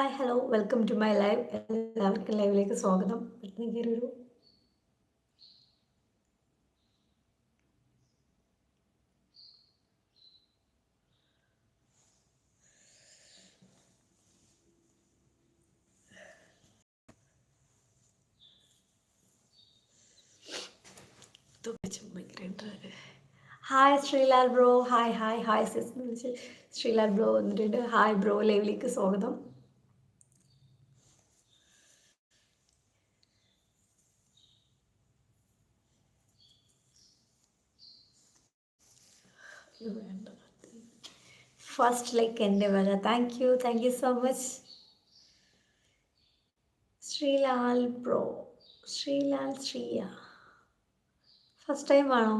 Hi hello welcome to my live എല്ലാവർക്കും ലൈവിലേക്ക് സ്വാഗതം. പെട്ടെന്ന് കയറി ഒരു hi Sreelal bro. Hi hi hi sis Sreelal bro വന്നിട്ടുണ്ട്. Hi bro. ലൈവിലേക്ക് സ്വാഗതം. ഫസ്റ്റ് ലൈക്ക് എന്റെ വക thank you thank you so much Sreelal bro Sreelal Sriya first time ആണോ?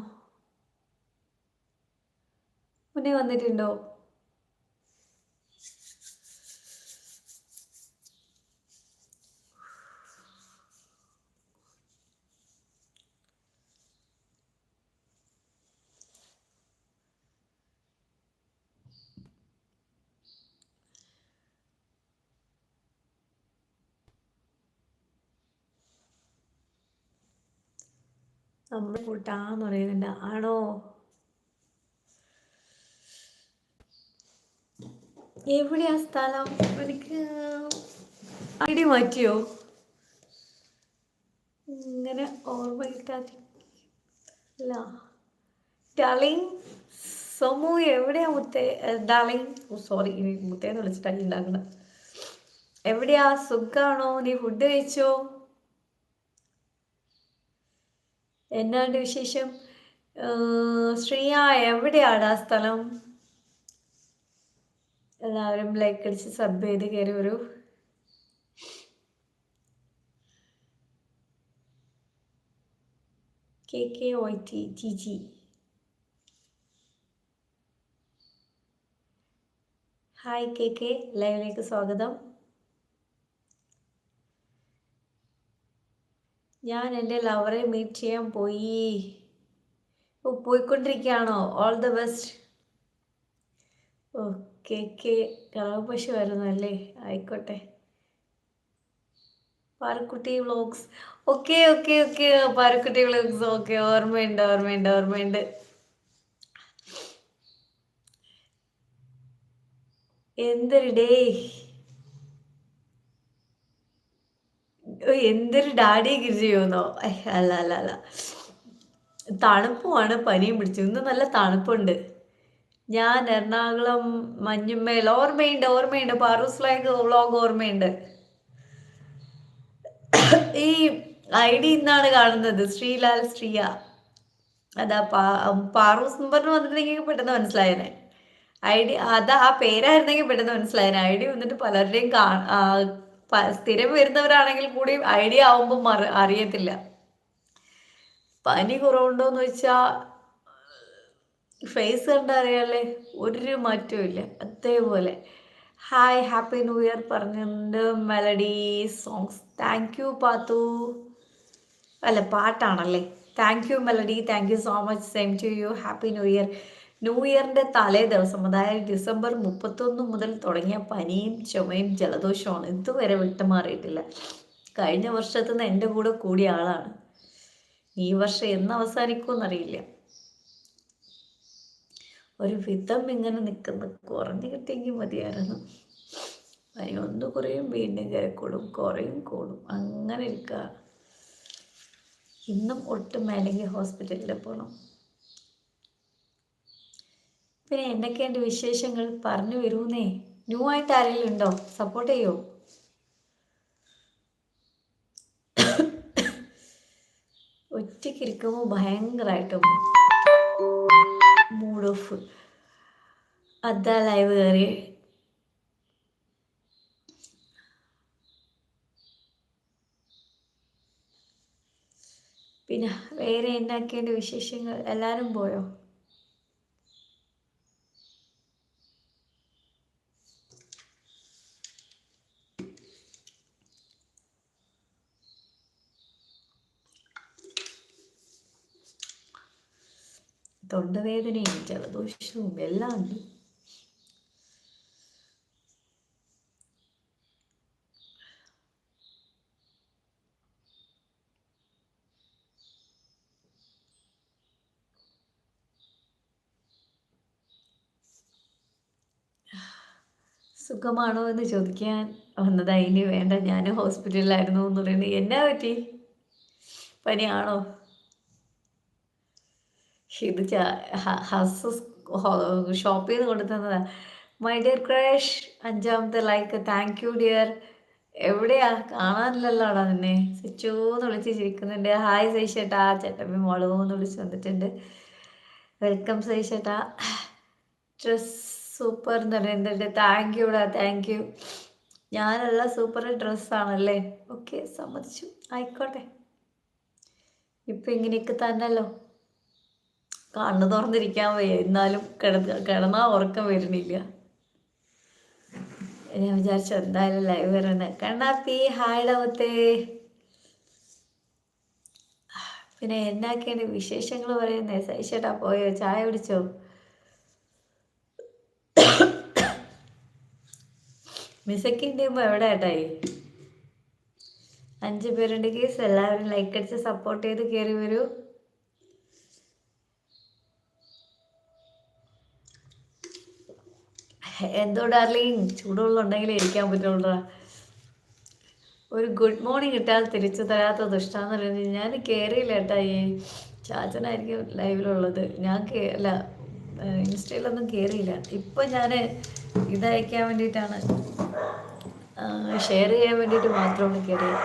മുന്നേ വന്നിട്ടുണ്ടോ? നമ്മൾ കൂട്ടാന്ന് പറയുന്നുണ്ട്. ആണോ? എവിടെയാ സ്ഥലം? എനിക്ക് ഐഡി മാറ്റിയോ? ഇങ്ങനെ ഓർമ്മ കിട്ടാതില്ല ഡാർലിംഗ് സൊമു എവിടെയാ മുത്തേ ഡാർലിംഗ്? സോറി മുത്തേന്ന് വിളിച്ചിട്ടാണ് ഉണ്ടാക്കുന്നത് എവിടെയാ? സുഖാണോ? നീ ഫുഡ് കഴിച്ചോ? എന്നാണ്ട് വിശേഷം? ശ്രീയ എവിടെയാണ് ആ സ്ഥലം? എല്ലാവരും ലൈക്ക് അടിച്ച് സബ് ചെയ്ത് കയറി വരൂ. K K O T G G hi K K ലൈവിലേക്ക് സ്വാഗതം. ഞാൻ എന്റെ ലവറെ മീറ്റ് ചെയ്യാൻ പോയി. ഓ പോയിക്കൊണ്ടിരിക്കുകയാണോ? All the best okay K കളവ് പശു വരുന്നു അല്ലേ? ആയിക്കോട്ടെ. Parakkutty vlogs okay okay okay Parakkutty vlogs okay ഓർമ്മയുണ്ട് ഓർമ്മയുണ്ട് ഓർമ്മയുണ്ട്. എന്തൊരു ഡേ എന്തൊരു ഡാഡി ചെയ്യുന്നോ അല്ല അല്ല അല്ല. തണുപ്പുമാണ് പനിയും പിടിച്ചു ഇന്ന് നല്ല തണുപ്പുണ്ട്. ഞാൻ എറണാകുളം മഞ്ഞുമേൽ ഓർമ്മയുണ്ട് ഓർമ്മയുണ്ട്. പാറൂസ് ലൈക്ക് വ്ളോഗ് ഓർമ്മയുണ്ട്. ഈ ഐ ഡി ഇന്നാണ് കാണുന്നത്. ശ്രീലാൽ ശ്രീയ. അതാ പാ പാറൂസ് എന്ന് പറഞ്ഞു വന്നിട്ടുണ്ടെങ്കിൽ പെട്ടെന്ന് മനസ്സിലായനെ. ഐ ഡി അതാ ആ പേരായിരുന്നെങ്കിൽ പെട്ടെന്ന് മനസ്സിലായനെ. ഐ ഡി വന്നിട്ട് പലരുടെയും കാ സ്ഥിരം വരുന്നവരാണെങ്കിൽ കൂടി ഐഡിയ ആവുമ്പോൾ മറ അറിയത്തില്ല. പനി കുറവുണ്ടോ എന്ന് വെച്ചാൽ ഫേസ് കണ്ട അറിയാല്ലേ? ഒരു മാറ്റവും ഇല്ല. അതേപോലെ. ഹായ് ഹാപ്പി ന്യൂ ഇയർ പറഞ്ഞിട്ടുണ്ട് melody songs thank you Pathu. അല്ല പാട്ടാണല്ലേ? Thank you melody thank you so much same to you happy new year new ഇയറിന്റെ തലേ ദിവസം അതായത് ഡിസംബർ മുപ്പത്തൊന്ന് മുതൽ തുടങ്ങിയ പനിയും ചുമയും ജലദോഷമാണ് ഇതുവരെ വിട്ടുമാറിയിട്ടില്ല. കഴിഞ്ഞ വർഷത്തു നിന്ന് എന്റെ കൂടെ കൂടിയ ആളാണ്. ഈ വർഷം എന്ന് അവസാനിക്കുമെന്നറിയില്ല. ഒരു വിധം ഇങ്ങനെ നിൽക്കുന്നു. കുറഞ്ഞു കിട്ടിയെങ്കിൽ മതിയായിരുന്നു. പനി ഒന്ന് കുറയും വീണ്ടും കയറിക്കൂടും കുറയും കൂടും. അങ്ങനെ ഇരിക്കുക ഇന്നും ഒട്ടും മേലെങ്കിൽ ഹോസ്പിറ്റലിൽ പോകണം പിന്നെ എന്തൊക്കെയുണ്ട് വിശേഷങ്ങൾ? പറഞ്ഞു വരുന്നേ. ന്യൂ ആയിട്ട് ആരെങ്കിലും ഉണ്ടോ? സപ്പോർട്ട് ചെയ്യോ? ഒറ്റയ്ക്കിരിക്കുമ്പോൾ ഭയങ്കരമായിട്ട് മൂഡ് ഓഫ് അതാ ലൈവ് കയറി പിന്നെ വേറെ എന്തൊക്കെയുണ്ട് വിശേഷങ്ങൾ? എല്ലാവരും പോയോ? തൊണ്ടവേദനയും ജലദോഷവും എല്ലാം ഉണ്ട്. സുഖമാണോ എന്ന് ചോദിക്കാൻ വന്നതാ ഇനി വേണ്ട ഞാൻ ഹോസ്പിറ്റലിലായിരുന്നു എന്ന് പറയുന്നത്. എന്നാ പറ്റി? പനിയാണോ? ഇത് ഹസ് ഷോപ്പ് നിന്ന് കൊണ്ടുതന്നതാ മൈ ഡിയർ ക്രാഷ് അഞ്ചാമത്തെ ലൈക്ക് താങ്ക് യു ഡിയർ എവിടെയാ? കാണാനില്ലല്ലോടാ നിന്നെ. സിച്ചോന്ന് വിളിച്ച് ചിരിക്കുന്നുണ്ട്. ഹായ് സൈഷേട്ടാ. ചേട്ടമ്മ മോളൂന്ന് വിളിച്ച് വന്നിട്ടുണ്ട്. വെൽക്കം സൈഷേട്ടാ. ഡ്രസ് സൂപ്പർ എന്ന് പറയുന്നുണ്ട്. താങ്ക് യുടാ താങ്ക് യു ഞാനുള്ള സൂപ്പർ ഡ്രസ്സാണല്ലേ ഓക്കെ സമ്മതിച്ചു. ആയിക്കോട്ടെ. ഇപ്പം ഇങ്ങനെയൊക്കെ തന്നെയല്ലോ കണ്ണു തുറന്നിരിക്കാൻ വയ്യ. എന്നാലും കിടന്ന് കിടന്നാൽ ഉറക്കം വരുന്നില്ല. ഞാൻ വിചാരിച്ചു എന്തായാലും ലൈവ് വരണേ. കണ്ണാപ്പി ഹായ്ഡാവത്തെ പിന്നെ എന്നാക്കെയാണ് വിശേഷങ്ങൾ പറയുന്നേ? സൈഷേട്ടാ പോയോ? ചായ കുടിച്ചോ? മിസക്കിൻ ടീം എവിടെ ഏട്ടായി അഞ്ച് പേരുണ്ട് കേസ്. എല്ലാവരും ലൈക്ക് അടിച്ച് സപ്പോർട്ട് ചെയ്ത് കയറി വരൂ. എന്തോ ഡാർലിങ് ചൂടുവെള്ളം ഉണ്ടെങ്കിലേ ഇരിക്കാൻ പറ്റുള്ളൂ ഒരു ഗുഡ് മോർണിംഗ് ഇട്ടാൽ തിരിച്ചു തരാത്ത ദുഷ്ടാന്ന് പറയുന്നത് ഞാൻ കയറിയില്ല ഈ ചാച്ചനായിരിക്കും ലൈവിലുള്ളത്. ഞാൻ അല്ല ഇൻസ്റ്റയിലൊന്നും കയറിയില്ല ഇപ്പം ഞാൻ ഇതയക്കാൻ വേണ്ടിയിട്ടാണ് ഷെയർ ചെയ്യാൻ വേണ്ടിയിട്ട് മാത്രമാണ് കയറിയത്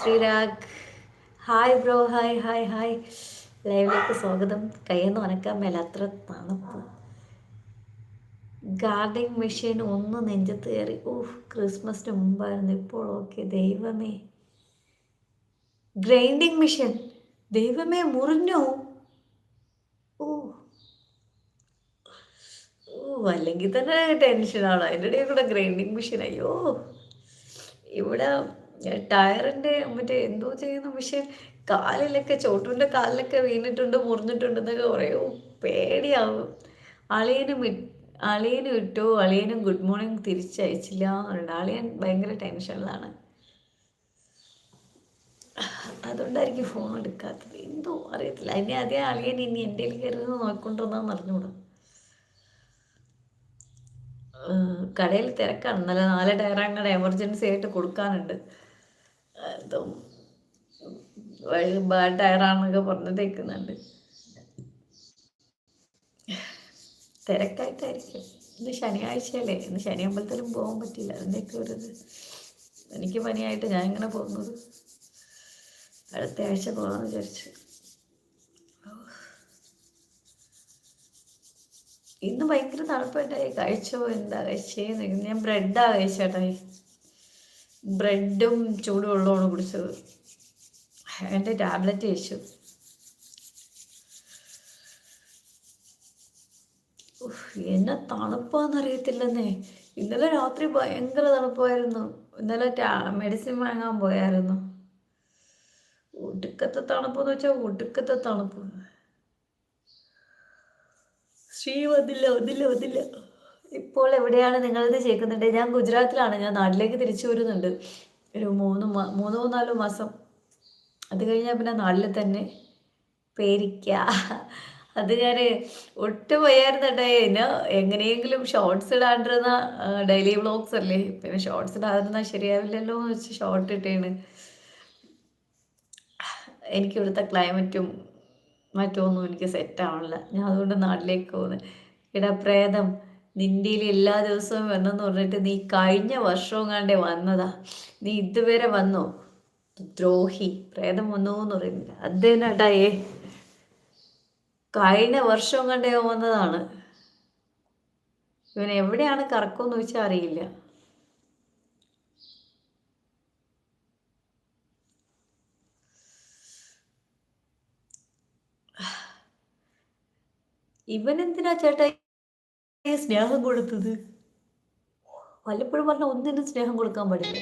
Sreerag hi bro hi hi hi. ലൈവിലേക്ക് സ്വാഗതം. കയ്യെന്ന് ഉണക്കാൻ മേല അത്ര തണുപ്പ്. ഗാർഡിങ് മെഷീൻ ഒന്ന് നെഞ്ചത്ത് കയറി. ഓഹ് ക്രിസ്മസിന് മുമ്പായിരുന്നു. ഇപ്പോൾ ഓക്കെ ദൈവമേ. Grinding machine. ദൈവമേ മുറിഞ്ഞു? ഓ ഓ അല്ലെങ്കിൽ തന്നെ ടെൻഷനാണ് അതിന്റെ ഇടയിൽ കൂടെ ഗ്രൈൻഡിങ് മെഷീൻ. അയ്യോ. ഇവിടെ ടയറിന്റെ മറ്റേ എന്തോ ചെയ്യുന്ന മെഷീൻ. കാലിലൊക്കെ ചോട്ടുവിന്റെ കാലിലൊക്കെ വീണിട്ടുണ്ട് മുറിഞ്ഞിട്ടുണ്ട് എന്നൊക്കെ പേടിയാവും. അളിയനും അളിയനും ഇട്ടു അളിയനും ഗുഡ് മോർണിംഗ് തിരിച്ചയച്ചില്ല എന്നുണ്ട് അളിയൻ ഭയങ്കര ടെൻഷനിലാണ് അതുകൊണ്ടായിരിക്കും ഫോൺ എടുക്കാത്തത്. എന്തോ അറിയത്തില്ല. അതിനെ അതേ അളിയൻ ഇനി എന്റെ കയറി നോക്കിക്കൊണ്ടിരുന്നാന്ന് അറിഞ്ഞൂടാ കടയിൽ തിരക്കാണ്. നല്ല നാല് ടയർ അങ്ങനെ എമർജൻസി ആയിട്ട് കൊടുക്കാനുണ്ട്. എന്തോ ബാഡ് ടയറാണെന്നൊക്കെ പറഞ്ഞിട്ടേക്കുന്നുണ്ട്. തിരക്കായിട്ടായിരിക്കും. ഇന്ന് ശനിയാഴ്ചയല്ലേ. ഇന്ന് ശനി അമ്പലത്തിലും പോകാൻ പറ്റില്ല. അതിന്റെയൊക്കെ ഒരു എനിക്ക് പനിയായിട്ട് ഞാൻ ഇങ്ങനെ പോകുന്നത്. അടുത്ത ആഴ്ച പോകാമെന്ന് വിചാരിച്ചു. ഇന്ന് ഭയങ്കര തണുപ്പായിട്ടായി. കഴിച്ചോ? എന്താ കഴിച്ചേന്ന്. ഞാൻ ബ്രെഡാ കഴിച്ചേട്ടായി ബ്രെഡും ചൂടുവെള്ളമാണ് കുടിച്ചത്. എന്റെ ടാബ്ലറ്റ് കഴിച്ചു. എന്നെ തണുപ്പാന്നറിയത്തില്ലെന്നേ. ഇന്നലെ രാത്രി ഭയങ്കര തണുപ്പായിരുന്നു. ഇന്നലെ മെഡിസിൻ വാങ്ങാൻ പോയായിരുന്നു. ഒടുക്കത്തെ തണുപ്പെന്ന് വെച്ചാൽ ഒടുക്കത്തെ തണുപ്പ്. ശ്രീ വന്നില്ല വന്നില്ല വന്നില്ല. ഇപ്പോൾ എവിടെയാണ് നിങ്ങളിത് ചേക്കുന്നുണ്ട് ഞാൻ ഗുജറാത്തിലാണ്. ഞാൻ നാട്ടിലേക്ക് തിരിച്ചു വരുന്നുണ്ട്. ഒരു മൂന്ന് മൂന്നോ നാലോ മാസം. അത് കഴിഞ്ഞാൽ പിന്നെ നാട്ടിൽ തന്നെ പേരിക്ക. അത് ഞാൻ ഒട്ടും വയ്യായിരുന്നു കേട്ടോ എന്നെ എങ്ങനെയെങ്കിലും ഷോർട്സ് ഇടാണ്ടിരുന്ന ഡെയിലി വ്ളോഗ്സ് അല്ലേ? പിന്നെ ഷോർട്സ് ഇടാതിരുന്ന ശരിയാവില്ലല്ലോ എന്ന് വെച്ച് ഷോർട്ട് ഇട്ടേണ്. എനിക്കിവിടുത്തെ ക്ലൈമറ്റും മറ്റൊന്നും എനിക്ക് സെറ്റ് ആവണില്ല. ഞാൻ അതുകൊണ്ട് നാട്ടിലേക്ക് പോകുന്നത് ഇടാ പ്രേതം നിന്റെ എല്ലാ ദിവസവും വന്നെന്ന് പറഞ്ഞിട്ട് നീ കഴിഞ്ഞ വർഷവും കണ്ടേ വന്നതാ? നീ ഇതുവരെ വന്നോ? ദ്രോഹി. പ്രേതം വന്നോന്ന് എന്ന് പറയുന്നില്ല അതേനാട്ടായേ കഴിഞ്ഞ വർഷം കണ്ടേ വന്നതാണ്. ഇവൻ എവിടെയാണ് കറക്കമെന്ന് വെച്ചാൽ അറിയില്ല. ഇവൻ എന്തിനാ ചേട്ടാ സ്നേഹം കൊടുത്തത്? വല്ലപ്പോഴും പറഞ്ഞ ഒന്നിനും സ്നേഹം കൊടുക്കാൻ പാടില്ല.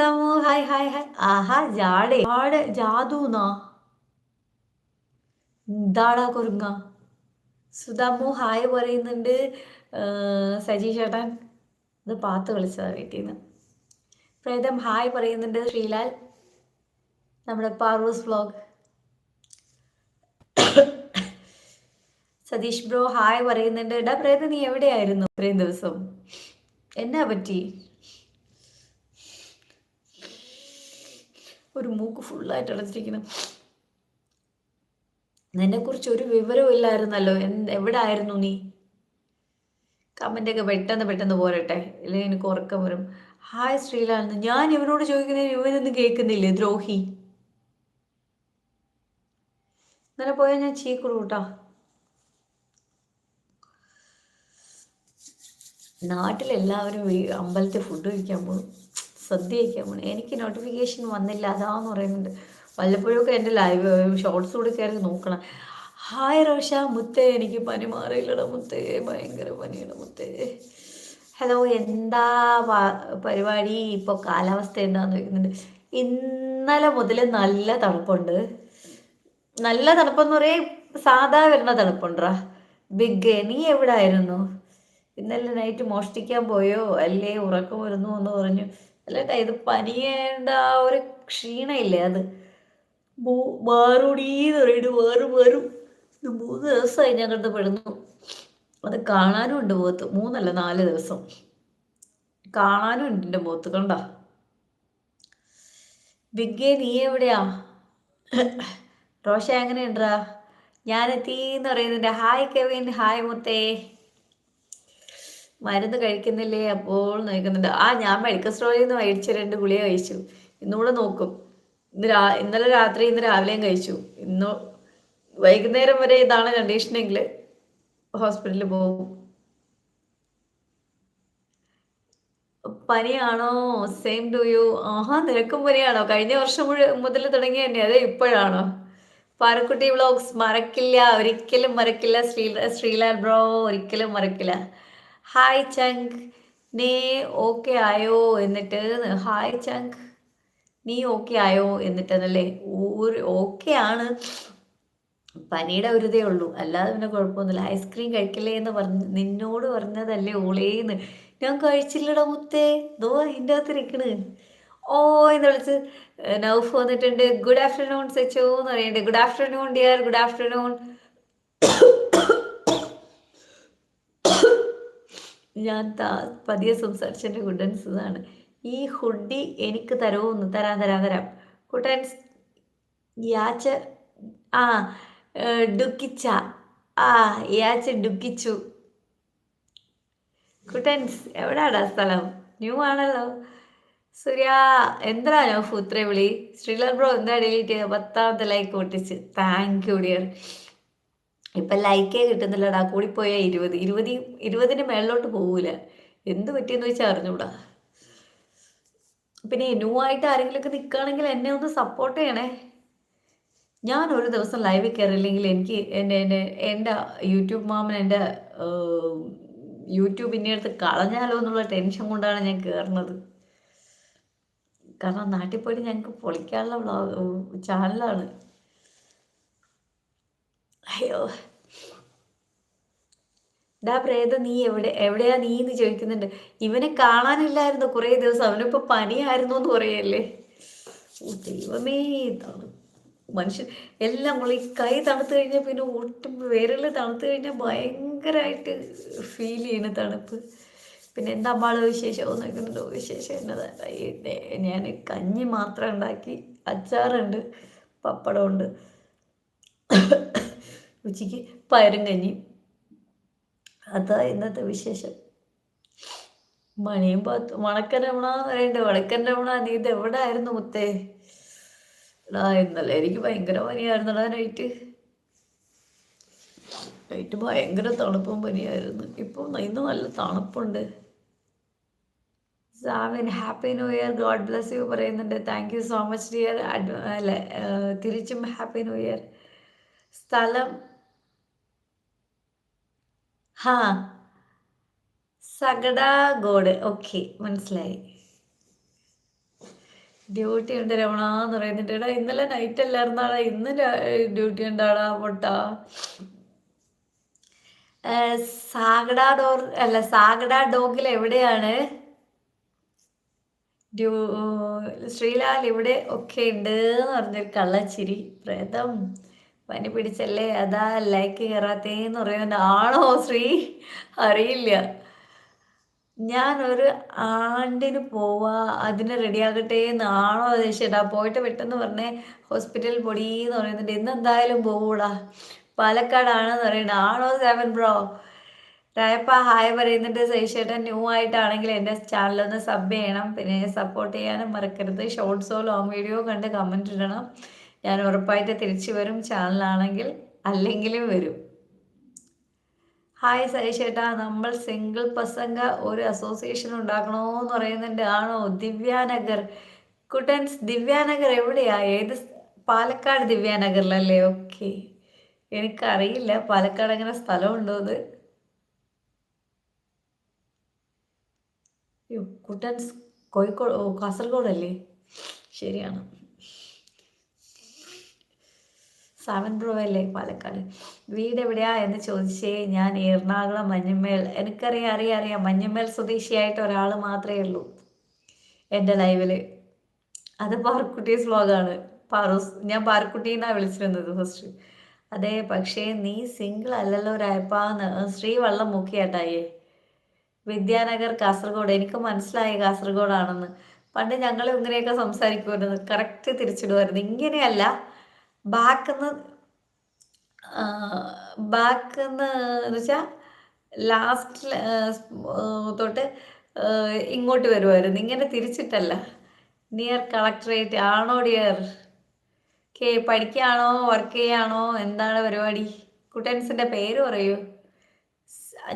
Hi hi hi. ആഹാ ജാടെ ജാടെ ജാദൂന്നാ എന്താടാ കുറുങ്ങ? സുധാമു ഹായ് പറയുന്നുണ്ട്. സജി ചേട്ടൻ ഇത് പാത്ത് വിളിച്ചതാണ് വീട്ടിൽ നിന്ന് പ്രേതം ഹായ് പറയുന്നുണ്ട് ശ്രീലാൽ. നമ്മുടെ Parvoos vlog Satheesh bro hi പറയുന്നുണ്ട്. എടാ പ്രേത നീ എവിടെയായിരുന്നു ഇത്രയും ദിവസം? എന്നാ പറ്റി? ഒരു മൂക്ക് ഫുള്ളായിട്ട് അടച്ചിരിക്കുന്നു. നിന്നെക്കുറിച്ച് ഒരു വിവരവും ഇല്ലായിരുന്നല്ലോ. എന്ത് എവിടെ ആയിരുന്നു നീ? കമന്റൊക്കെ പെട്ടെന്ന് പെട്ടെന്ന് പോരട്ടെ. അല്ലെങ്കിൽ എനിക്ക് ഉറക്കം വരും. ഹായ് ശ്രീലാൽ ഞാൻ ഇവനോട് ചോദിക്കുന്ന ഇവനൊന്നും കേൾക്കുന്നില്ലേ ദ്രോഹി? ഇന്നലെ പോയാൽ ഞാൻ ചീക്കുള്ളൂ കേട്ടോ നാട്ടിലെല്ലാവരും അമ്പലത്തിൽ ഫുഡ് കഴിക്കാൻ പോകും സദ്യ കഴിക്കാൻ പോകണം എനിക്ക് നോട്ടിഫിക്കേഷൻ വന്നില്ല. അതാന്ന് പറയുന്നുണ്ട്. വല്ലപ്പോഴൊക്കെ എന്റെ ലൈവ് ഷോർട്സ് കൂടി കയറി നോക്കണം. ഹായ് റോഷ മുത്തേ എനിക്ക് പനി മാറിയില്ലട മുത്തേ. ഭയങ്കര പനിയുടെ മുത്തേ. ഹലോ എന്താ പരിപാടി? ഇപ്പോൾ കാലാവസ്ഥ എന്താന്ന് ചോദിക്കുന്നുണ്ട്. ഇന്നലെ മുതൽ നല്ല തണുപ്പുണ്ട്. നല്ല തണുപ്പെന്ന് പറയാൻ സാധാ വരുന്ന തണുപ്പുണ്ടാ ബിഗ് നീ എവിടെ ആയിരുന്നു ഇന്നലെ നൈറ്റ് മോഷ്ടിക്കാൻ പോയോ? അല്ലേ ഉറക്കം വരുന്നു എന്ന് പറഞ്ഞു. അല്ലേട്ടാ ഇത് പനിയേണ്ട ആ ഒരു ക്ഷീണയില്ലേ അത്? മാറുടീന്ന് പറയുന്നത് മാറും വേറും ഇത് മൂന്ന് ദിവസമായി ഞങ്ങളുടെ പെടുന്നു. അത് കാണാനും ഉണ്ട് മുഖത്ത്. മൂന്നല്ല നാല് ദിവസം. കാണാനും ഉണ്ട് എന്റെ മുഖത്ത് കണ്ട? ബിഗ്ഗേ നീ എവിടെയാ? റോഷ എങ്ങനെയുണ്ടാ ഞാൻ എത്തിന്ന് പറയുന്നുണ്ട്. ഹായ് കെവിൻ ഹായ് മുത്തേ. മരുന്ന് കഴിക്കുന്നില്ലേ? അപ്പോൾ നോക്കുന്നുണ്ട്. ആ ഞാൻ മെഡിക്കൽ സ്റ്റോറിൽ നിന്ന് മേടിച്ച രണ്ട് ഗുളിക കഴിച്ചു. ഇന്നുകൂടെ നോക്കും. ഇന്ന് രാ ഇന്നലെ രാത്രി ഇന്ന് രാവിലെയും കഴിച്ചു. ഇന്ന് വൈകുന്നേരം വരെ ഇതാണ് കണ്ടീഷനെങ്കിൽ ഹോസ്പിറ്റലിൽ പോകും. പനിയാണോ? സെയിം ടു യു ആഹാ നിനക്കും പനിയാണോ? കഴിഞ്ഞ വർഷം മുതൽ തുടങ്ങി തന്നെ അതെ ഇപ്പോഴാണോ? പാറക്കുട്ടി വ്ളോഗ്സ് മറക്കില്ല. ഒരിക്കലും മറക്കില്ല. ശ്രീ ശ്രീലാൽ ബ്രോ ഒരിക്കലും മറക്കില്ല. ഹായ് ചങ്ക് നീ ഓക്കെ ആയോ എന്നിട്ട് ഹായ് ചങ്ക് നീ ഓക്കെ ആയോ എന്നിട്ടെന്നല്ലേ? ഒരു ഓക്കെ ആണ്. പനിയുടെ ഒരു ഇതേ ഉള്ളൂ. അല്ലാതെ പിന്നെ കുഴപ്പമൊന്നുമില്ല. ഐസ്ക്രീം കഴിക്കല്ലേ എന്ന് പറഞ്ഞ് നിന്നോട് പറഞ്ഞതല്ലേ ഓളേന്ന് ഞാൻ കഴിച്ചില്ലടാ മുത്തേ. ദോ അതിന്റെ അകത്ത് ഇരിക്കണ്. ഓ എന്ന് വിളിച്ച് നൗഫ് വന്നിട്ടുണ്ട്. ഗുഡ് ആഫ്റ്റർനൂൺ സെച്ചോ എന്ന് പറയുന്നുണ്ട്. Good afternoon dear good afternoon ഞാൻ താ പതിയെ സംസാരിച്ചതിന്റെ ഗുഡൻസ് ഇതാണ് ഈ ഹുഡി എനിക്ക് തരുമോന്ന് തരാം തരാം തരാം. കുട്ടൻസ് യാച്ച ആ ഡുക്കിച്ച ആ യാച്ച ഡുക്കിച്ചു. കുട്ടൻസ് എവിടാടാ സ്ഥലം? ന്യൂ ആണല്ലോ. സൂര്യ എന്താ നൗഫു വിളി? ശ്രീലാൽ ബ്രോ എന്താ ഡിലീറ്റ് ചെയ്തത് പത്താമത്തെ ലൈക്ക് ഓട്ടിച്ച് താങ്ക് യു ഡിയർ. ഇപ്പം ലൈക്കേ കിട്ടുന്നില്ലടാ കൂടിപ്പോയ ഇരുപത്. ഇരുപത് ഇരുപതിന് മേളിലോട്ട് പോകൂല എന്ത് പറ്റിയെന്ന് വെച്ചാൽ അറിഞ്ഞൂടാ. പിന്നെ ന്യൂ ആയിട്ട് ആരെങ്കിലും ഒക്കെ നിൽക്കുകയാണെങ്കിൽ എന്നെ ഒന്ന് സപ്പോർട്ട് ചെയ്യണേ. ഞാൻ ഒരു ദിവസം ലൈവിൽ കയറില്ലെങ്കിൽ എനിക്ക് എന്റെ എന്റെ എന്റെ യൂട്യൂബ് മാമൻ എന്റെ യൂട്യൂബ് അടുത്ത് കളഞ്ഞാലോ എന്നുള്ള ടെൻഷൻ കൊണ്ടാണ് ഞാൻ കയറുന്നത് കാരണം നാട്ടിൽ പോയിട്ട് ഞങ്ങൾക്ക് പൊളിക്കാനുള്ള ചാനലാണ് അയ്യോ. ഡാ പ്രേത നീ എവിടെ എവിടെയാ നീ എന്ന് ചോദിക്കുന്നുണ്ട്. ഇവനെ കാണാനില്ലായിരുന്നു കുറേ ദിവസം. അവനിപ്പോ പനിയായിരുന്നു എന്ന് പറയല്ലേ. ദൈവമേ തണു മനുഷ്യൻ എല്ലാം നമ്മൾ ഈ കൈ തണുത്ത് കഴിഞ്ഞാൽ പിന്നെ ഒട്ടും വിരൽ തണുത്ത് കഴിഞ്ഞാൽ ഭയങ്കരമായിട്ട് ഫീൽ ചെയ്യണ തണുപ്പ്. പിന്നെ എന്താ അമ്മാൾ വിശേഷമോ നോക്കുന്നുണ്ടോ. വിശേഷം എന്നതാ? ഞാൻ കഞ്ഞി മാത്രം ഉണ്ടാക്കി. അച്ചാറുണ്ട് പപ്പടമുണ്ട്. ഉച്ചയ്ക്ക് പയറും കഞ്ഞി അതാ ഇന്നത്തെ വിശേഷം. മണിയും പത്ത് വണക്കൻ രമണ പറയണ്ടേ വടക്കൻ രമണ നീ ഇത് എവിടെ ആയിരുന്നു മുത്തേ? എടാ ഇന്നലെ എനിക്ക് ഭയങ്കര പനിയായിരുന്നടാ നൈറ്റ് നൈറ്റ് ഭയങ്കര തണുപ്പും പനിയായിരുന്നു. ഇപ്പോൾ ഇന്ന് നല്ല തണുപ്പുണ്ട്. Samin happy new year God bless you പറയുന്നുണ്ട്. Thank you so much dear അല്ല അല്ലെ തിരിച്ചും ഹാപ്പി ന്യൂ ഇയർ സ്ഥലം ഹാ. സഗഡാഗോഡ് ഓക്കെ മനസ്സിലായി. ഡ്യൂട്ടി ഉണ്ട് രമണ എന്ന് പറയുന്നുണ്ട്. എടാ ഇന്നലെ നൈറ്റ് അല്ലായിരുന്നാടാ ഇന്ന് ഡ്യൂട്ടി ഉണ്ടാടാ പൊട്ടാ. സാഗഡ ഡോർ അല്ല സാഗഡ ഡോഗിൽ എവിടെയാണ്? ഡ്യൂ ശ്രീലാൽ ഇവിടെ ഒക്കെ ഉണ്ട് എന്ന് പറഞ്ഞൊരു കള്ളച്ചിരി. പ്രേതം. പനി പിടിച്ചല്ലേ? അതാ ലൈക്ക് കയറാത്തേന്ന് പറയുന്ന ആണോ ശ്രീ? അറിയില്ല. ഞാൻ ഒരു ആണ്ടിന് പോവാ. അതിന് റെഡിയാകട്ടെ എന്നാണോ ചേട്ടാ പോയിട്ട് പെട്ടെന്ന് പറഞ്ഞേ ഹോസ്പിറ്റൽ പൊടി എന്ന് പറയുന്നുണ്ട്. ഇന്ന് എന്തായാലും പോകൂടാ പാലക്കാടാണെന്ന് പറയുന്നത് ആണോ സെവൻ ബ്രോ? രായപ്പ ഹായ് പറയുന്നുണ്ട്. സൈഷേട്ടൻ ന്യൂ ആയിട്ടാണെങ്കിൽ എന്റെ ചാനലൊന്ന് സബ് ചെയ്യണം. പിന്നെ സപ്പോർട്ട് ചെയ്യാനും മറക്കരുത്. ഷോർട്സോ ലോങ് വീഡിയോ കണ്ട് കമന്റ് ഇടണം. ഞാൻ ഉറപ്പായിട്ട് തിരിച്ചു വരും ചാനലാണെങ്കിൽ അല്ലെങ്കിലും വരും. ഹായ് ചേട്ടാ നമ്മൾ സിംഗിൾ പ്രസംഗ ഒരു അസോസിയേഷൻ ഉണ്ടാക്കണോന്ന് പറയുന്നുണ്ട്. ആണോ? ദിവ്യാനഗർ. കുട്ടൻസ് ദിവ്യാനഗർ എവിടെയാ? ഏത് പാലക്കാട് ദിവ്യാനഗറിലല്ലേ? ഓക്കെ എനിക്കറിയില്ല. പാലക്കാട് അങ്ങനെ സ്ഥലമുണ്ടോ അത്? കുട്ടൻസ് കോഴിക്കോട് ഓ കാസർഗോഡല്ലേ? ശരിയാണ്. സെവൻ ബ്രോ അല്ലേ പാലക്കാട്? വീട് എവിടെയാ എന്ന് ചോദിച്ചേ ഞാൻ എറണാകുളം മഞ്ഞമ്മേൽ എനിക്കറിയാം അറിയാം അറിയാം. മഞ്ഞമ്മേൽ സ്വദേശിയായിട്ട് ഒരാൾ മാത്രമേ ഉള്ളൂ എന്റെ ലൈവിൽ അത് പാർക്കുട്ടീസ് വ്ലോഗാണ് പാറൂസ് ഞാൻ പാർക്കുട്ടീന്നാണ് വിളിച്ചിരുന്നത് ഫസ്റ്റ് അതെ പക്ഷേ നീ സിംഗിൾ അല്ലല്ലോ രായപ്പാന്ന്. ശ്രീ വള്ളം മുക്കിയാട്ടായേ. വിദ്യാനഗർ കാസർഗോഡ്. എനിക്ക് മനസ്സിലായി കാസർഗോഡാണെന്ന്. പണ്ട് ഞങ്ങൾ ഇങ്ങനെയൊക്കെ സംസാരിക്കുമായിരുന്നു. കറക്റ്റ് തിരിച്ചിടുമായിരുന്നു. ഇങ്ങനെയല്ല ബാക്കിന്ന് ബാക്കെന്ന് വെച്ചാൽ ലാസ്റ്റ് തൊട്ട് ഇങ്ങോട്ട് വരുമായിരുന്നു ഇങ്ങനെ തിരിച്ചിട്ടല്ല. നിയർ കളക്ടറേറ്റ് ആണോ ഡിയർ കേ പഠിക്കുകയാണോ വർക്ക് ചെയ്യാണോ? എന്താണ് പരിപാടി? കുട്ടൻസിന്റെ പേര് പറയൂ.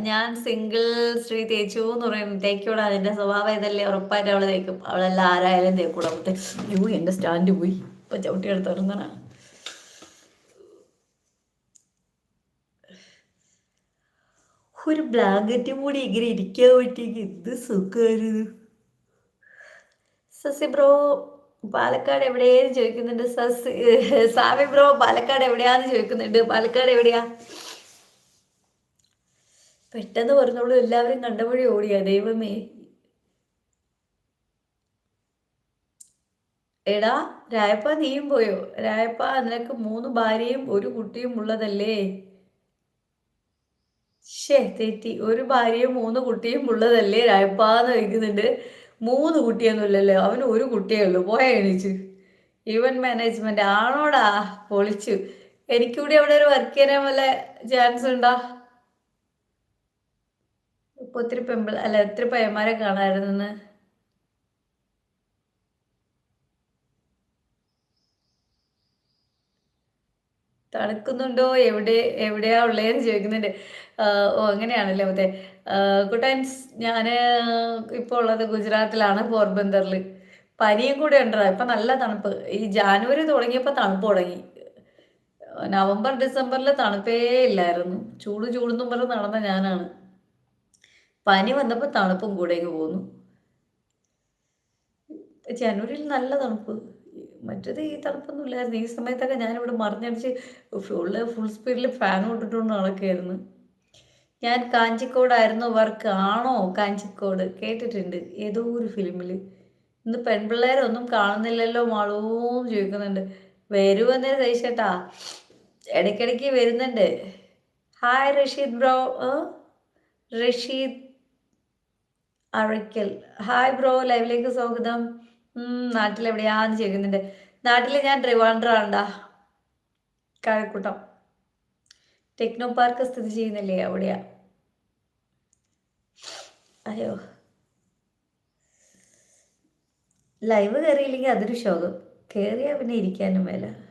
ഞാൻ സിംഗിൾ ശ്രീ തേച്ചു എന്ന് പറയും. തേക്കൂടാ അതിന്റെ സ്വഭാവം ഇതല്ലേ? ഉറപ്പായിട്ട് അവൾ തേക്കും. അവളെല്ലാം ആരായാലും തേക്കൂടാ അവിടുത്തെ യു എന്റെ സ്റ്റാൻഡ് പോയി. ഇപ്പം ചവിട്ടി എടുത്ത് ഒരു ബ്ലാങ്കറ്റ് കൂടി ഇങ്ങനെ ഇരിക്കാൻ പറ്റിയെങ്കിൽ എന്ത് സുഖമായിരുന്നു സസി ബ്രോ പാലക്കാട് എവിടെയെന്ന് ചോദിക്കുന്നുണ്ട്. സസി സാവി ബ്രോ പാലക്കാട് എവിടെയാന്ന് ചോദിക്കുന്നുണ്ട്. പാലക്കാട് എവിടെയാ? പെട്ടെന്ന് പറഞ്ഞോളൂ എല്ലാവരും കണ്ടവഴി ഓടിയാ ദൈവമേ. എടാ രായപ്പ നീയും പോയോ? രായപ്പ നിനക്ക് മൂന്ന് ഭാര്യയും ഒരു കുട്ടിയും ഉള്ളതല്ലേ? ഷേ തെറ്റി. ഒരു ഭാര്യയും മൂന്ന് കുട്ടിയും ഉള്ളതല്ലേ രായപ്പാന്ന് വയ്ക്കുന്നുണ്ട് മൂന്ന് മൂന്ന് കുട്ടിയൊന്നുമില്ലല്ലോ. അവന് ഒരു കുട്ടിയേ ഉള്ളൂ. പോയ എണീച്ച്? ഈവൻ മാനേജ്മെന്റ് ആണോടാ? പൊളിച്ചു. എനിക്കൂടി അവിടെ ഒരു വർക്ക് ചെയ്യാൻ വല്ല ചാൻസ് ഉണ്ടോ? ഇപ്പൊ ഒത്തിരി പെമ്പിൾ അല്ല ഒത്തിരി പയ്യന്മാരെ കാണാമായിരുന്നു തണുക്കുന്നുണ്ടോ? എവിടെ എവിടെയാ ഉള്ളതെന്ന് ചോദിക്കുന്നുണ്ട്. ഓ അങ്ങനെയാണല്ലേ അതെ കുട്ടൻസ് ഞാൻ ഇപ്പോൾ ഉള്ളത് ഗുജറാത്തിലാണ് പോർബന്ദറിൽ പനിയും കൂടെ ഉണ്ടോ? ഇപ്പം നല്ല തണുപ്പ്. ഈ ജാനുവരി തുടങ്ങിയപ്പോൾ തണുപ്പ് തുടങ്ങി. നവംബർ ഡിസംബറിൽ തണുപ്പേ ഇല്ലായിരുന്നു. ചൂട് ചൂടെന്നും പറഞ്ഞ് നടന്ന ഞാനാണ്. പനി വന്നപ്പോൾ തണുപ്പും കൂടേക്ക് പോന്നു. ജനുവരിയിൽ നല്ല തണുപ്പ്. മറ്റേത് ഈ തണുപ്പൊന്നും ഇല്ലായിരുന്നു ഈ സമയത്തൊക്കെ ഞാനിവിടെ മറിഞ്ഞടിച്ച് ഫുള്ള് ഫുൾ സ്പീഡിൽ ഫാൻ കൊണ്ടിട്ടുകൊണ്ട് നടക്കുകയായിരുന്നു ഞാൻ കാഞ്ചിക്കോടായിരുന്നു വർക്ക് ആണോ കാഞ്ചിക്കോട്? കേട്ടിട്ടുണ്ട്. ഏതോ ഒരു ഫിലിമിൽ ഇന്ന് പെൺപിള്ളേരൊന്നും കാണുന്നില്ലല്ലോ മാളൂന്ന് ചോദിക്കുന്നുണ്ട്. വരുമെന്നേ സഹിച്ചേട്ടാ ഇടയ്ക്കിടയ്ക്ക് വരുന്നുണ്ട്. Hi Rasheed bro Rasheed Azhakkal hi bro ലൈവിലേക്ക് സ്വാഗതം. നാട്ടിലെവിടെയാന്ന് ചോദിക്കുന്നുണ്ട്. നാട്ടിൽ ഞാൻ ട്രിവാൻഡ്രാണ്ടാ. കഴക്കൂട്ടം ടെക്നോ പാർക്ക് സ്ഥിതി ചെയ്യുന്നില്ലേ അവിടെയാ? അയ്യോ. ലൈവ് കയറിയില്ലെങ്കിൽ അതൊരു ശോകം. കയറിയാൽ പിന്നെ ഇരിക്കാനും മേല.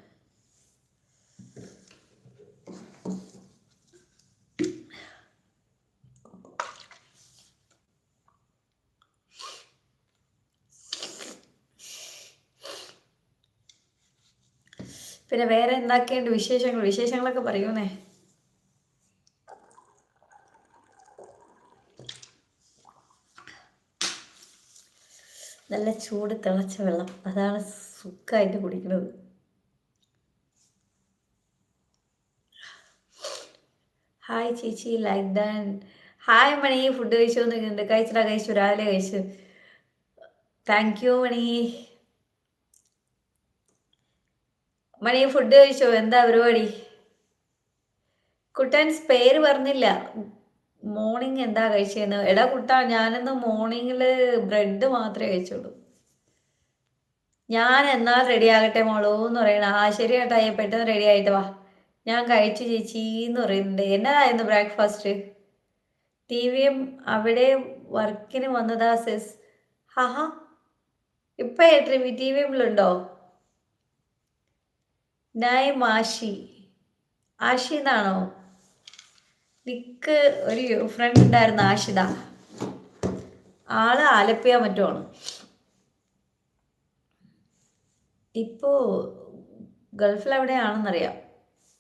പിന്നെ വേറെ എന്തൊക്കെയുണ്ട് വിശേഷങ്ങൾ? വിശേഷങ്ങളൊക്കെ പറയൂന്നേ. നല്ല ചൂട് തിളച്ച വെള്ളം. അതാണ് സുഖമായിട്ട് കുടിക്കുന്നത്. ഹായ് ചേച്ചി like than hi Mani food കഴിച്ചു ഉണ്ട് കഴിച്ചിട്ടാ കഴിച്ചു. രാവിലെ കഴിച്ചു. Thank you Mani. Mani food കഴിച്ചോ? എന്താ പരിപാടി? കുട്ടൻസ് പേര് പറഞ്ഞില്ല. മോർണിംഗ് എന്താ കഴിച്ചതെന്ന് എടാ കുട്ടാ ഞാനിന്ന് മോർണിംഗിൽ ബ്രെഡ് മാത്രമേ കഴിച്ചുള്ളൂ. ഞാൻ എന്നാൽ റെഡി ആകട്ടെ മോളൂ എന്ന് പറയണ. ആ ശരി കേട്ടാ പെട്ടെന്ന് റെഡി ആയിട്ട് വാ. ഞാൻ കഴിച്ചു ചേച്ചി എന്ന് പറയുന്നുണ്ട്. എന്നതായിരുന്നു ബ്രേക്ക്ഫാസ്റ്റ് ടി വിയും അവിടെ വർക്കിന് വന്നതാ സിസ് ഹാ ഇപ്പൊ ടി വിയുണ്ടോ നായ് മാഷി ആഷി എന്നാണോ? നിക്ക് ഒരു ഫ്രണ്ട് ഉണ്ടായിരുന്നു ആഷിത ആൾ ആലപ്പിയാൻ പറ്റുവാണ്. ഇപ്പോ ഗൾഫിൽ എവിടെയാണെന്നറിയാം.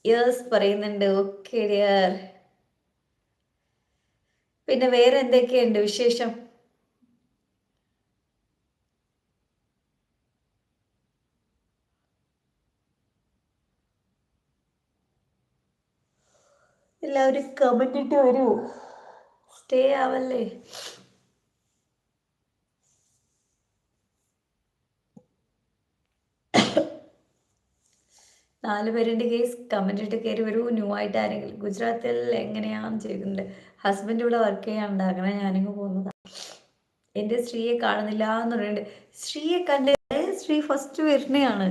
യേഴ്സ് പറയുന്നുണ്ട്. ഓക്കെ ഡിയർ പിന്നെ വേറെ എന്തൊക്കെയുണ്ട് വിശേഷം? എല്ലാവരും കമന്റ് ഇട്ട് വരൂ. സ്റ്റേ ആവല്ലേ. നാല് പേരുടെ കേസ് കമന്റ് ഇട്ട് കയറി വരൂ. ന്യൂ ആയിട്ട് ആരെങ്കിലും ഗുജറാത്തിൽ എങ്ങനെയാണ് ചെയ്യുന്നത് ഹസ്ബൻഡ് ഇവിടെ വർക്ക് ചെയ്യാനുണ്ട്. അങ്ങനെ ഞാനിങ്ങ് പോകുന്നതാണ് എന്റെ സ്ത്രീയെ കാണുന്നില്ല എന്ന് പറയുന്നുണ്ട്. സ്ത്രീയെ കണ്ട് സ്ത്രീ ഫസ്റ്റ് വരുന്നതാണ്.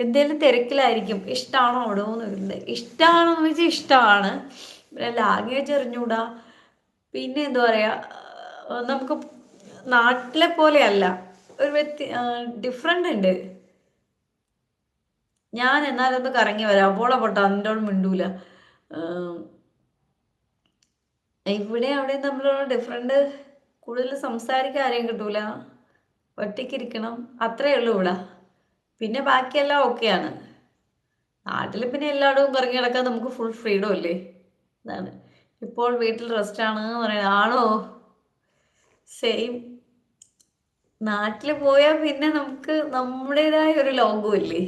എന്തേലും തിരക്കിലായിരിക്കും. ഇഷ്ടമാണോ അവിടെ എന്ന് ഇഷ്ടമാണോ എന്ന് വെച്ചാൽ ഇഷ്ടമാണ് ലാംഗ്വേജ് അറിഞ്ഞൂടാ. പിന്നെ എന്താ പറയുക നമുക്ക് നാട്ടിലെ പോലെയല്ല ഒരു വ്യക്തി ഡിഫറെന്റ് ഉണ്ട്. ഞാൻ എന്നാലൊന്ന് കറങ്ങി വരാം. പോള പൊട്ട അതിന്റെ മിണ്ടൂല. ഇവിടെ അവിടെ തമ്മിലുള്ള ഡിഫറെന്റ് കൂടുതൽ സംസാരിക്കാൻ ആരെയും കിട്ടൂല. ഒറ്റയ്ക്കിരിക്കണം അത്രയേ ഉള്ളൂ ഇവിടെ. പിന്നെ ബാക്കിയെല്ലാം ഓക്കെയാണ് നാട്ടിൽ പിന്നെ എല്ലായിടവും കറങ്ങി നടക്കാൻ നമുക്ക് ഫുൾ ഫ്രീഡം അല്ലേ? അതാണ്. ഇപ്പോൾ വീട്ടിൽ റെസ്റ്റ് ആണ് പറയുന്നത് ആണോ? സെയിം. നാട്ടിൽ പോയാൽ പിന്നെ നമുക്ക് നമ്മുടേതായ ഒരു ലോകമില്ലേ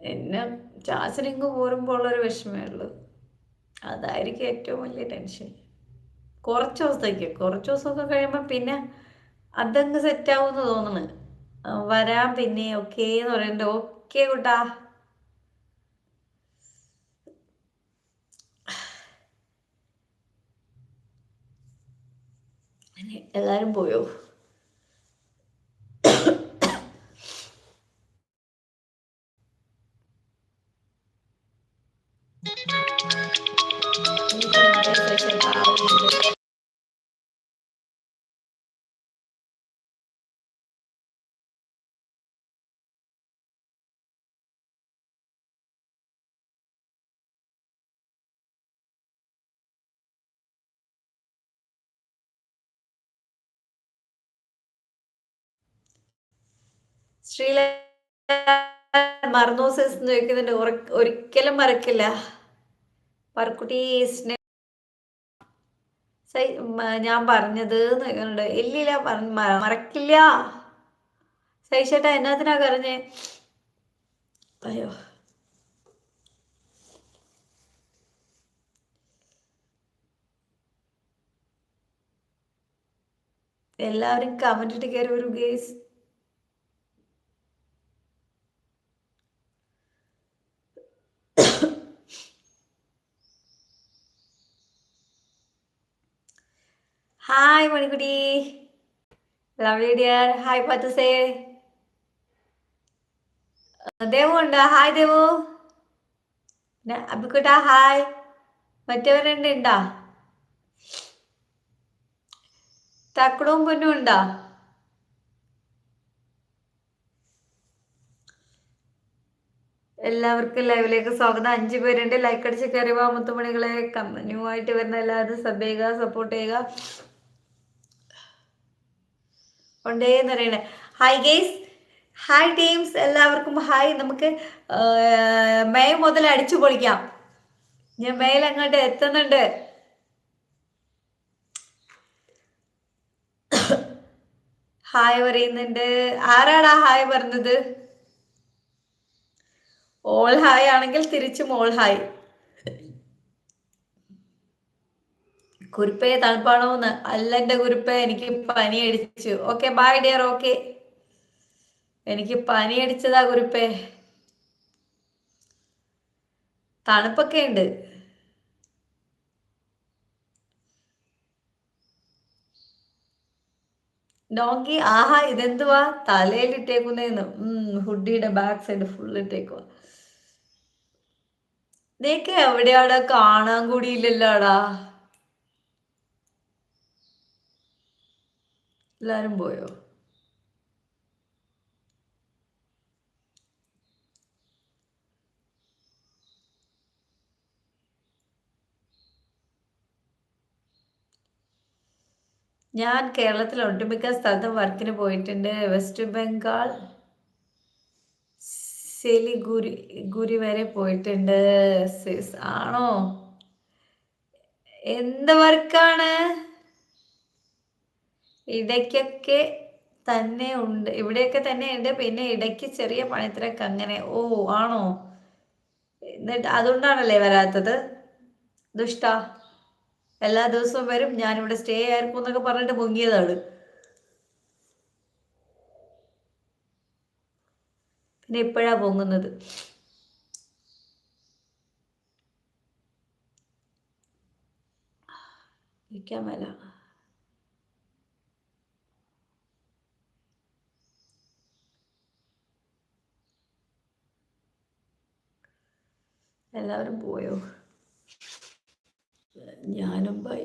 എന്നെ ചാച്ചനിങ് പോരുമ്പോൾ ഉള്ളൊരു വിഷമേ ഉള്ളൂ. അതായിരിക്കും ഏറ്റവും വലിയ ടെൻഷൻ. കുറച്ച് ദിവസത്തേക്ക് കുറച്ച് ദിവസമൊക്കെ കഴിയുമ്പോൾ പിന്നെ അതങ്ങ് സെറ്റാവുമെന്ന് തോന്നുന്നു വരാം പിന്നെ ഓക്കേ എന്ന് പറയുന്നുണ്ട്. ഓക്കെ കൂട്ടാ. എല്ലാവരും പോയോ ശ്രീല മറന്നോസസ് എന്ന് ചോദിക്കുന്നുണ്ട് ഒരിക്കലും മറക്കില്ല. പറക്കുട്ടീസിനെ ഞാൻ പറഞ്ഞത് ചോദിക്കുന്നുണ്ട്. ഇല്ലില്ല മറക്കില്ല. സൈഷേട്ടാ എന്നാത്തിനാ കരഞ്ഞേ അയ്യോ. എല്ലാവരും കമന്റ് ഇട്ട് കയറി ഒരു guys hi Manikutty love you dear hi പത്തുസേ Devu ഉണ്ടോ? ഹായ് ദേവു അബിക്കുട്ട ഹായ് മറ്റവരുണ്ട് ഉണ്ടോ? തക്കടവും പൊന്നും ഉണ്ടോ? എല്ലാവർക്കും ലൈവിലേക്ക് സ്വാഗതം. അഞ്ചു പേരുണ്ട്. ലൈക്ക് അടിച്ച് കയറി വാ മുത്തുമണികളെ. ന്യൂ ആയിട്ട് വരുന്ന എല്ലാവരും സബ് ചെയ്യുക സപ്പോർട്ട് ചെയ്യുക. ഉണ്ടേന്ന് പറയണേ ഹായ് ഗെയ്സ് ഹായ് ടീംസ് എല്ലാവർക്കും ഹായ് നമുക്ക് മെയ് മുതൽ അടിച്ചു പൊളിക്കാം. ഞാൻ മെയിൽ അങ്ങോട്ട് എത്തുന്നുണ്ട്. ഹായ് പറയുന്നുണ്ട്. ആരാടാ ഹായ് പറഞ്ഞത്? ഓൾ ഹായ് ആണെങ്കിൽ തിരിച്ചും ഓൾ ഹായ് കുരുപ്പേ തണുപ്പാണോന്ന് അല്ല എന്റെ കുരുപ്പ എനിക്ക് പനി അടിച്ചു. Okay bye dear okay. എനിക്ക് പനി അടിച്ചതാ കുരുപ്പേ. തണുപ്പൊക്കെ ഉണ്ട്. ഡോങ്കി ആഹാ ഇതെന്തുവാ? തലയിൽ ഇട്ടേക്കുന്നേന്ന്. ഹുഡിയുടെ ബാക്ക് സൈഡ് ഫുൾ ഇട്ടേക്കുക നീക്ക് എവിടെയാടാ? കാണാൻ കൂടിയില്ലല്ലോടാ. എല്ലാരും പോയോ? ഞാൻ കേരളത്തിൽ ഒട്ടുമിക്ക സ്ഥലത്തും വർക്കിന് പോയിട്ടുണ്ട്. വെസ്റ്റ് ബംഗാൾ സെലിഗുരി ഗുരി വരെ പോയിട്ടുണ്ട്. സിസ് ആണോ? എന്ത് വർക്കാണ്? ഇടയ്ക്കൊക്കെ തന്നെ ഉണ്ട്. ഇവിടെയൊക്കെ തന്നെ ഉണ്ട്. പിന്നെ ഇടയ്ക്ക് ചെറിയ പണിത്തിരക്ക് അങ്ങനെ. ഓ ആണോ? എന്നിട്ട് അതുകൊണ്ടാണല്ലേ വരാത്തത്? ദുഷ്ട എല്ലാ ദിവസവും വരും. ഞാനിവിടെ സ്റ്റേ ആയിരിക്കും എന്നൊക്കെ പറഞ്ഞിട്ട് മുങ്ങിയതാണ്. പിന്നെ ഇപ്പോഴാ പൊങ്ങുന്നത്. ഇരിക്കാൻ മേല. എല്ലാവരും പോയോ? ഞാനും ബൈ